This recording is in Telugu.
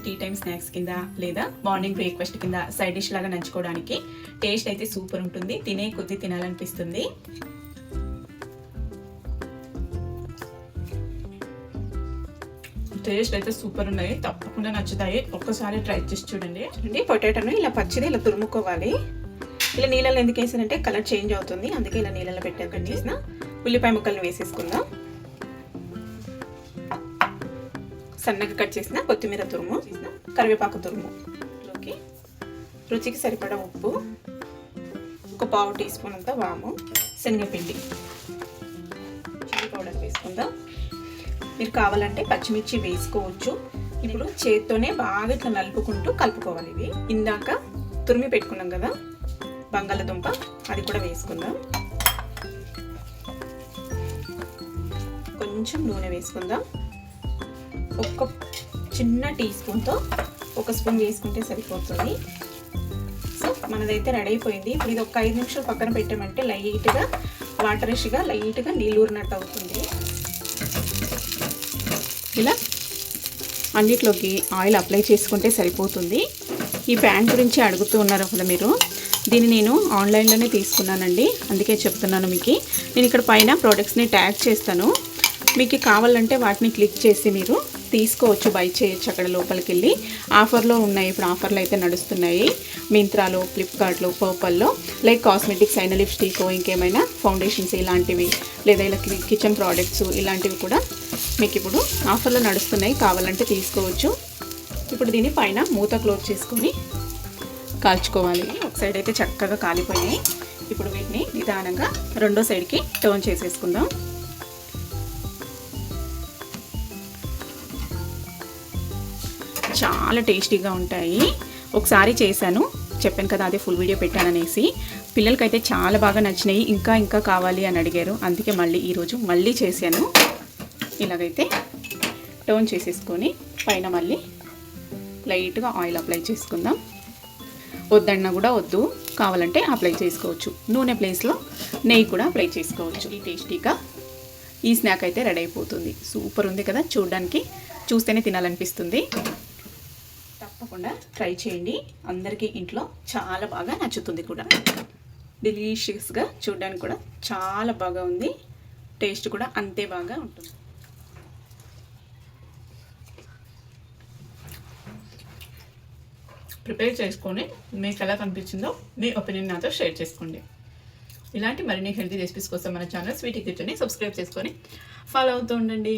ఈవినింగ్ టీ టైం స్నాక్స్ కింద లేదా మార్నింగ్ బ్రేక్ఫాస్ట్ కింద సైడ్ డిష్ లాగా నంచుకోవడానికి టేస్ట్ అయితే సూపర్ ఉంటుంది. తినే కొద్ది తినాలనిపిస్తుంది. టేస్ట్ అయితే సూపర్ ఉన్నాయి. తప్పకుండా నచ్చుతాయి. ఒక్కసారి ట్రై చేసి చూడండి. చూడండి పొటాటోను ఇలా పచ్చిది ఇలా తురుముకోవాలి. ఇలా నీళ్ళలో ఎందుకు వేసానంటే కలర్ చేంజ్ అవుతుంది. అందుకే ఇలా నీళ్ళలో పెట్టాక చేసిన ఉల్లిపాయ ముక్కల్ని వేసేసుకుందాం. సన్నగా కట్ చేసిన కొత్తిమీర తురుము కరివేపాకు తురుము. లోకి రుచికి సరిపడా ఉప్పు ఒక పావు టీ స్పూన్ అంతా వాము శనగపిండి చిల్లీ పౌడర్ వేసుకుందాం. మీరు కావాలంటే పచ్చిమిర్చి వేసుకోవచ్చు. ఇప్పుడు చేత్తోనే బాగా ఇట్లా నలుపుకుంటూ కలుపుకోవాలి ఇవి. ఇందాక తురిమి పెట్టుకున్నాం కదా బంగాళదుంప అది కూడా వేసుకుందాం. కొంచెం నూనె వేసుకుందాం. ఒక్క చిన్న టీ స్పూన్తో ఒక స్పూన్ వేసుకుంటే సరిపోతుంది. సో మనదైతే రెడీ అయిపోయింది. ఇప్పుడు ఇది ఒక ఐదు నిమిషాలు పక్కన పెట్టామంటే లైట్గా వాటరిష్గా లైట్గా నీళ్ళు ఊరినట్టు అవుతుంది. ఇలా అన్నిట్లోకి ఆయిల్ అప్లై చేసుకుంటే సరిపోతుంది. ఈ ప్యాన్ గురించి అడుగుతూ ఉన్నారు కదా మీరు. దీన్ని నేను ఆన్లైన్లోనే తీసుకున్నానండి. అందుకే చెప్తున్నాను మీకు. నేను ఇక్కడ పైన ప్రోడక్ట్స్ని ట్యాగ్ చేస్తాను. మీకు కావాలంటే వాటిని క్లిక్ చేసి మీరు తీసుకోవచ్చు బై చేయొచ్చు అక్కడ లోపలికి వెళ్ళి ఆఫర్లో ఉన్నాయి ఇప్పుడు ఆఫర్లు అయితే నడుస్తున్నాయి. మింత్రాలో ఫ్లిప్కార్ట్లో పర్పల్లో. లైక్ కాస్మెటిక్స్ అయిన లిప్స్టిక్ ఇంకేమైనా ఫౌండేషన్స్ ఇలాంటివి. లేదా ఇలా కిచెన్ ప్రోడక్ట్స్ ఇలాంటివి కూడా మీకు ఇప్పుడు ఆఫర్లో నడుస్తున్నాయి. కావాలంటే తీసుకోవచ్చు. ఇప్పుడు దీని పైన మూత క్లోజ్ చేసుకొని కాల్చుకోవాలి. ఒక సైడ్ అయితే చక్కగా కాలిపోయాయి. ఇప్పుడు వీటిని నిదానంగా రెండో సైడ్కి టర్న్ చేసేసుకుందాం. చాలా టేస్టీగా ఉంటాయి. ఒకసారి చేశాను. చెప్పాను కదా అదే ఫుల్ వీడియో పెట్టాననేసి. పిల్లలకైతే చాలా బాగా నచ్చినాయి. ఇంకా ఇంకా కావాలి అని అడిగారు. అందుకే మళ్ళీ ఈరోజు మళ్ళీ చేశాను. ఇలాగైతే టర్న్ చేసేసుకొని పైన మళ్ళీ లైట్గా ఆయిల్ అప్లై చేసుకుందాం. వద్దన్నా కూడా వద్దు. కావాలంటే అప్లై చేసుకోవచ్చు. నూనె ప్లేస్లో నెయ్యి కూడా అప్లై చేసుకోవచ్చు. ఈ టేస్టీగా ఈ స్నాక్ అయితే రెడీ అయిపోతుంది. సూపర్ ఉంది కదా. చూడడానికి చూస్తేనే తినాలనిపిస్తుంది. తప్పకుండా ట్రై చేయండి. అందరికీ ఇంట్లో చాలా బాగా నచ్చుతుంది కూడా. డెలీషియస్గా చూడడానికి కూడా చాలా బాగా ఉంది. టేస్ట్ కూడా అంతే బాగా ఉంటుంది. ప్రిపేర్ చేసుకొని మీకు ఎలా కనిపించిందో మీ ఒపీనియన్ నాతో షేర్ చేసుకోండి. ఇలాంటి మరిన్ని హెల్తీ రెసిపీస్ కోసం మన ఛానల్ స్వీట్ కిచెన్ని సబ్స్క్రైబ్ చేసుకొని ఫాలో అవుతూ ఉండండి.